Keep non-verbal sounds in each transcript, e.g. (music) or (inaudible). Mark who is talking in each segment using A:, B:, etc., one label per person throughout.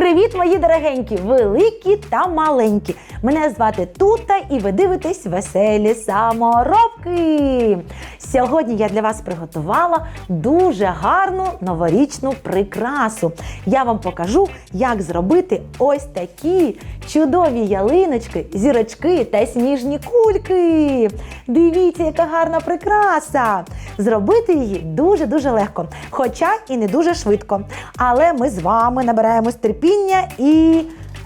A: Привіт, мої дорогенькі, великі та маленькі. Мене звати Тута і ви дивитесь веселі саморобки. Сьогодні я для вас приготувала дуже гарну новорічну прикрасу. Я вам покажу, як зробити ось такі чудові ялиночки, зірочки та сніжні кульки. Дивіться, яка гарна прикраса! Зробити її дуже-дуже легко, хоча і не дуже швидко. Але ми з вами набираємось терпіння і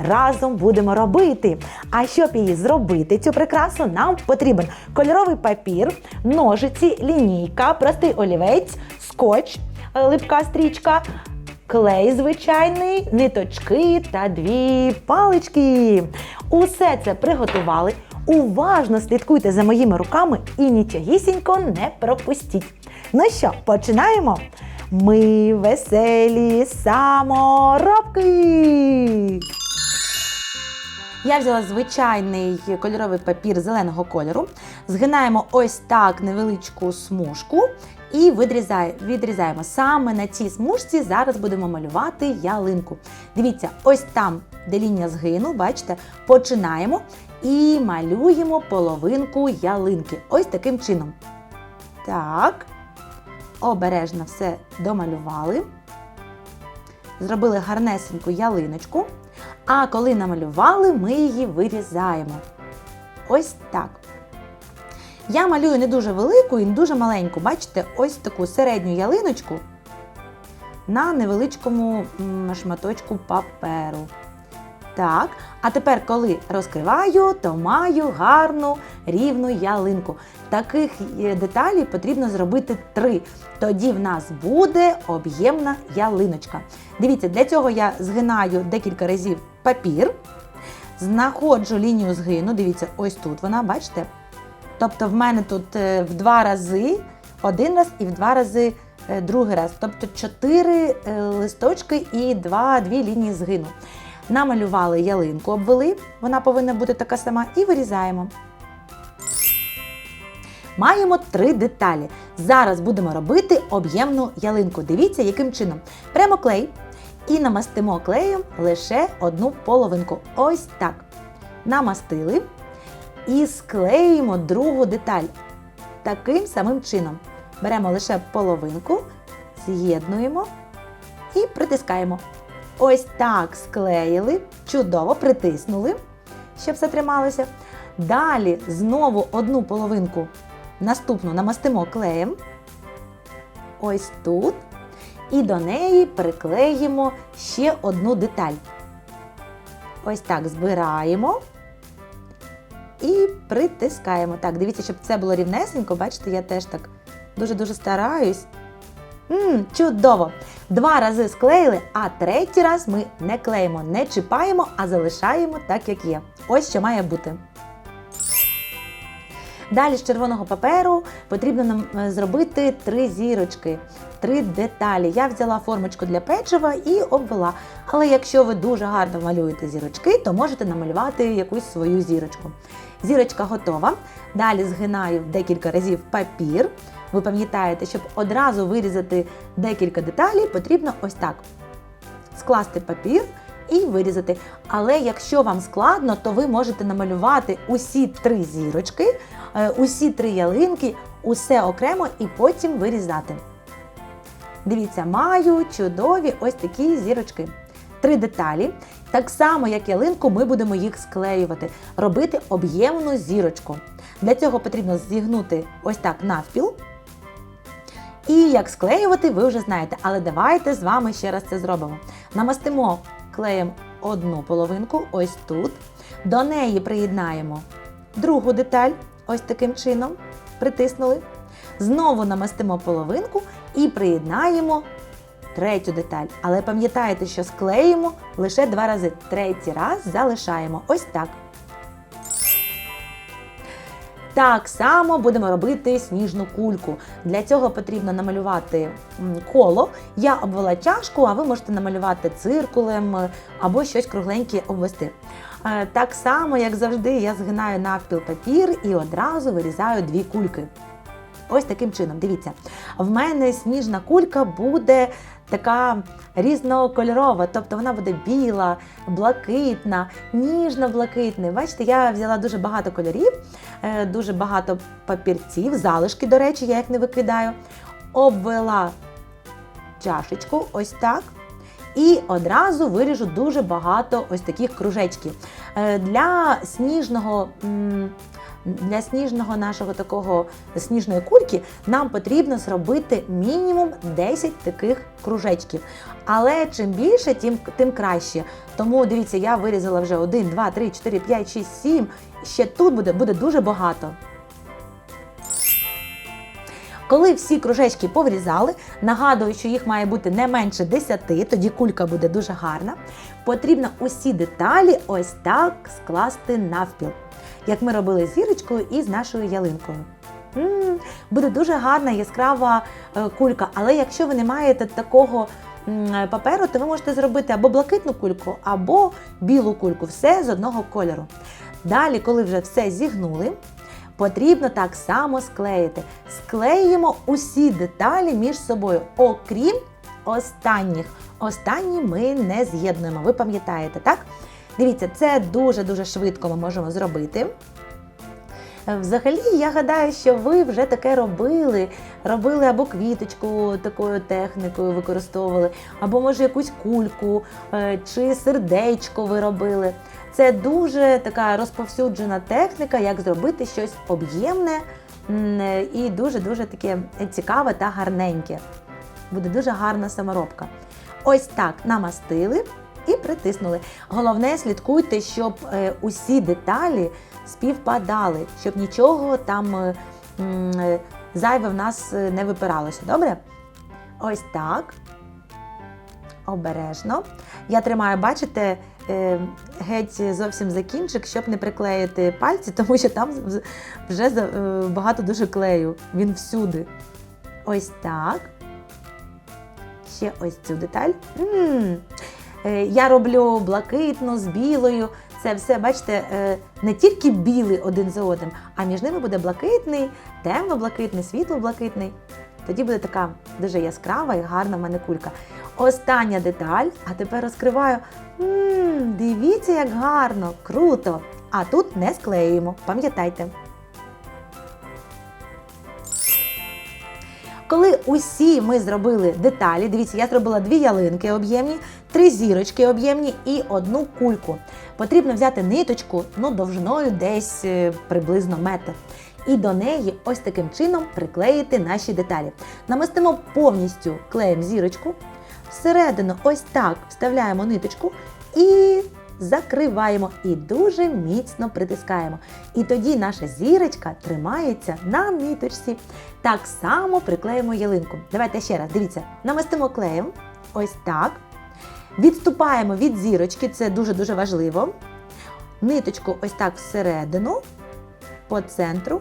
A: разом будемо робити. А щоб її зробити, цю прикрасу, нам потрібен кольоровий папір, ножиці, лінійка, простий олівець, скотч, е, липка стрічка. Клей звичайний, ниточки та дві палички. Усе це приготували. Уважно слідкуйте за моїми руками і нічогісінько не пропустіть. Ну що, починаємо? Ми веселі саморобки. Я взяла звичайний кольоровий папір зеленого кольору. Згинаємо ось так невеличку смужку і відрізаємо. Саме на цій смужці зараз будемо малювати ялинку. Дивіться, ось там, де лінія згину, бачите, починаємо і малюємо половинку ялинки. Ось таким чином. Так. Обережно все домалювали. Зробили гарнесеньку ялиночку. А коли намалювали, ми її вирізаємо. Ось так. Я малюю не дуже велику і не дуже маленьку. Бачите, ось таку середню ялиночку на невеличкому шматочку паперу. Так, а тепер, коли розкриваю, то маю гарну рівну ялинку. Таких е, деталей потрібно зробити три. Тоді в нас буде об'ємна ялиночка. Дивіться, для цього я згинаю декілька разів папір, знаходжу лінію згину. Дивіться, ось тут вона, бачите? Тобто в мене тут е, в два рази один раз і в два рази е, другий раз. Тобто чотири листочки і два, дві лінії згину. Намалювали ялинку, обвели, вона повинна бути така сама, і вирізаємо. Маємо три деталі. Зараз будемо робити об'ємну ялинку. Дивіться, яким чином. Беремо клей і намастимо клеєм лише одну половинку. Ось так. Намастили і склеїмо другу деталь. Таким самим чином. Беремо лише половинку, з'єднуємо і притискаємо. Ось так склеїли, чудово притиснули, щоб все трималося. Далі знову одну половинку наступну намастимо клеєм. Ось тут. І до неї приклеїмо ще одну деталь. Ось так збираємо і притискаємо. Так, дивіться, щоб це було рівнесенько, бачите, я теж так дуже-дуже стараюсь. Мм, чудово! Два рази склеїли, а третій раз ми не клеїмо, не чіпаємо, а залишаємо так, як є. Ось що має бути. Далі з червоного паперу потрібно нам е, зробити три зірочки, три деталі. Я взяла формочку для печива і обвела. Але якщо ви дуже гарно малюєте зірочки, то можете намалювати якусь свою зірочку. Зірочка готова. Далі згинаю декілька разів папір. Ви пам'ятаєте, щоб одразу вирізати декілька деталей, потрібно ось так скласти папір і вирізати. Але якщо вам складно, то ви можете намалювати усі три зірочки, е, усі три ялинки, усе окремо і потім вирізати. Дивіться, маю чудові ось такі зірочки. Три деталі. Так само, як ялинку, ми будемо їх склеювати, робити об'ємну зірочку. Для цього потрібно зігнути ось так навпіл. І як склеювати, ви вже знаєте. Але давайте з вами ще раз це зробимо. Намастимо клеєм одну половинку, ось тут. До неї приєднаємо другу деталь, ось таким чином. Притиснули. Знову намастимо половинку і приєднаємо третю деталь. Але пам'ятайте, що склеїмо лише два рази. Третій раз залишаємо. Ось так. Так само будемо робити сніжну кульку. Для цього потрібно намалювати коло. Я обвела чашку, а ви можете намалювати циркулем е, або щось кругленьке обвести. Е, Так само, як завжди, я згинаю навпіл папір і одразу вирізаю дві кульки. Ось таким чином, дивіться, в мене сніжна кулька буде така різнокольорова, тобто вона буде біла, блакитна, ніжно-блакитна. Бачите, я взяла дуже багато кольорів, е, дуже багато папірців, залишки, до речі, я їх не викидаю. Обвела чашечку, ось так. І одразу виріжу дуже багато ось таких кружечків. Е, Для сніжного. Для сніжного нашого такого сніжної кульки нам потрібно зробити мінімум 10 таких кружечків. Але чим більше, тим, тим краще. Тому дивіться, я вирізала вже 1, 2, 3, 4, 5, 6, 7. Ще тут буде, буде дуже багато. Коли всі кружечки поврізали, нагадую, що їх має бути не менше 10, тоді кулька буде дуже гарна. Потрібно усі деталі ось так скласти навпіл, як ми робили з зірочкою і з нашою ялинкою. М, Буде дуже гарна яскрава е, кулька, але якщо ви не маєте такого м, паперу, то ви можете зробити або блакитну кульку, або білу кульку, все з одного кольору. Далі, коли вже все зігнули, потрібно так само склеїти. Склеїмо усі деталі між собою, окрім останніх. Останні ми не з'єднуємо, ви пам'ятаєте, так? Дивіться, це дуже-дуже швидко ми можемо зробити. Взагалі, я гадаю, що ви вже таке робили. Робили або квіточку такою технікою використовували, або може якусь кульку е, чи сердечко ви робили. Це дуже така розповсюджена техніка, як зробити щось об'ємне і дуже-дуже таке цікаве та гарненьке. Буде дуже гарна саморобка. Ось так намастили і притиснули. Головне, слідкуйте, щоб е, усі деталі співпадали, щоб нічого там е, м, е, зайве в нас не випиралося. Добре? Ось так. Обережно. Я тримаю, бачите, геть зовсім за кінчик, щоб не приклеїти пальці, тому що там вже багато дуже клею. Він всюди. Ось так. Ще ось цю деталь. м Е, Я роблю блакитну з білою. Це все, бачите, е, не тільки білий один за одним, а між ними буде блакитний, темно-блакитний, світло-блакитний. Тоді буде така дуже яскрава і гарна в мене кулька. Остання деталь, а тепер розкриваю. М, дивіться, як гарно, круто! А тут не склеюємо, пам'ятайте. Коли усі ми зробили деталі, дивіться, я зробила дві ялинки об'ємні, три зірочки об'ємні і одну кульку. Потрібно взяти ниточку ну, довжиною десь е, приблизно метр. І до неї ось таким чином приклеїти наші деталі. Намистимо повністю клеєм зірочку, всередину ось так вставляємо ниточку і закриваємо і дуже міцно притискаємо. І тоді наша зірочка тримається на ниточці. Так само приклеїмо ялинку. Давайте ще раз, дивіться, намастимо клеєм. Ось так. Відступаємо від зірочки, це дуже-дуже важливо. Ниточку ось так всередину, по центру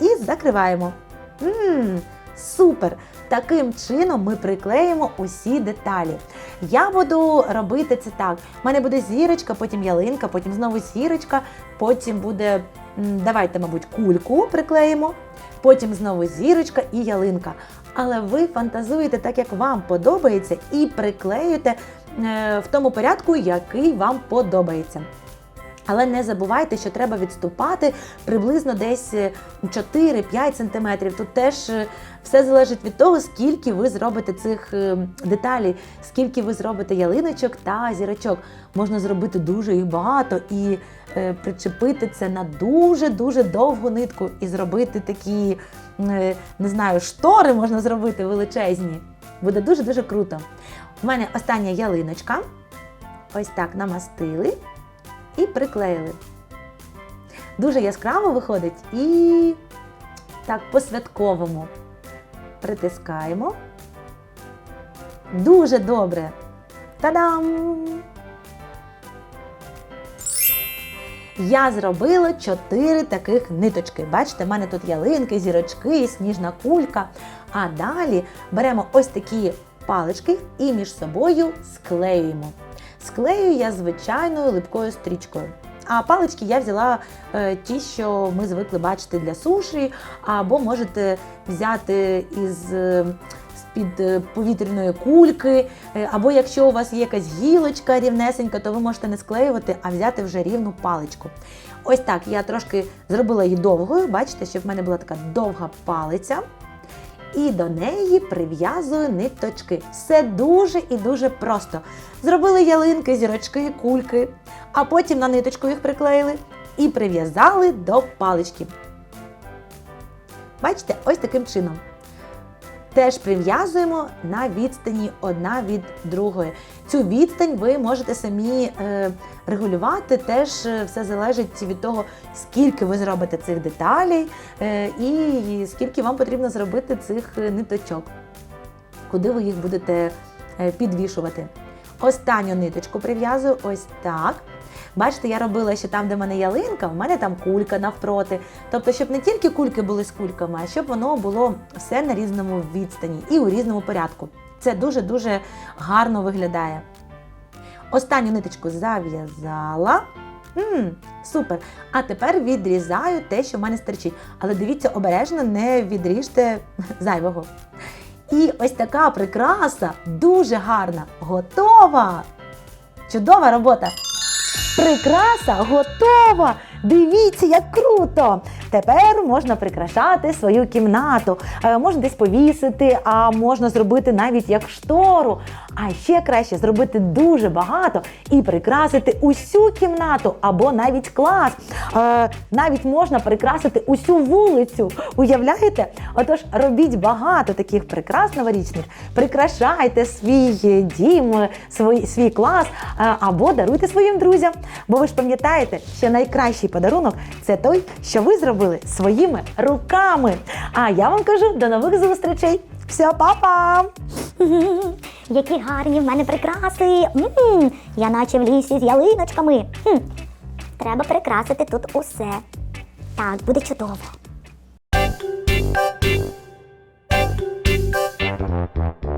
A: і закриваємо. Мм, супер! Таким чином ми приклеїмо усі деталі. Я буду робити це так. У мене буде зірочка, потім ялинка, потім знову зірочка, потім буде, давайте, мабуть, кульку приклеїмо, потім знову зірочка і ялинка. Але ви фантазуєте так, як вам подобається, і приклеюєте е, в тому порядку, який вам подобається. Але не забувайте, що треба відступати приблизно десь е, 4-5 см. Тут теж е, все залежить від того, скільки ви зробите цих е, деталей, скільки ви зробите ялиночок та зірочок. Можна зробити дуже їх багато і е, причепити це на дуже-дуже довгу нитку і зробити такі, е, не знаю, штори можна зробити величезні. Буде дуже-дуже круто. У мене остання ялиночка. Ось так намастили і приклеїли. Дуже яскраво виходить і так по-святковому. Притискаємо. Дуже добре. Та-дам! Я зробила чотири таких ниточки. Бачите, в мене тут ялинки, зірочки, сніжна кулька. А далі беремо ось такі палички і між собою склеюємо. Склею я звичайною липкою стрічкою. А палички я взяла е, ті, що ми звикли бачити для суші, або можете взяти із е, з-під е, повітряної кульки, або якщо у вас є якась гілочка рівнесенька, то ви можете не склеювати, а взяти вже рівну паличку. Ось так я трошки зробила її довгою. Бачите, щоб в мене була така довга палиця. І до неї прив'язую ниточки. Все дуже і дуже просто. Зробили ялинки, зірочки, кульки, а потім на ниточку їх приклеїли і прив'язали до палички. Бачите, ось таким чином. Теж прив'язуємо на відстані одна від другої. Цю відстань ви можете самі е, регулювати. Теж е, все залежить від того, скільки ви зробите цих деталей е, і скільки вам потрібно зробити цих ниточок, куди ви їх будете підвішувати. Останню ниточку прив'язую ось так. Бачите, я робила ще там, де в мене ялинка, в мене там кулька навпроти. Тобто, щоб не тільки кульки були з кульками, а щоб воно було все на різному відстані і у різному порядку. Це дуже-дуже гарно виглядає. Останню ниточку зав'язала. м супер. А тепер відрізаю те, що в мене стерчить. Але дивіться, обережно не відріжте (laughs) зайвого. І ось така прикраса дуже гарна, готова. Чудова робота! Прикраса готова! Дивіться, як круто! Тепер можна прикрашати свою кімнату, Е, можна десь повісити, а можна зробити навіть як штору. А ще краще зробити дуже багато і прикрасити усю кімнату або навіть клас. Е, Навіть можна прикрасити усю вулицю. Уявляєте? Отож, робіть багато таких прикрас новорічних, прикрашайте свій е, дім, свій, свій клас або даруйте своїм друзям. Бо ви ж пам'ятаєте, що найкращий подарунок це той, що ви зробили своїми руками. А я вам кажу до нових зустрічей. Все, па-па! (laughs)
B: Які гарні в мене прикраси. М, Я наче в лісі з ялиночками. Хм. Треба прикрасити тут усе. Так, буде чудово.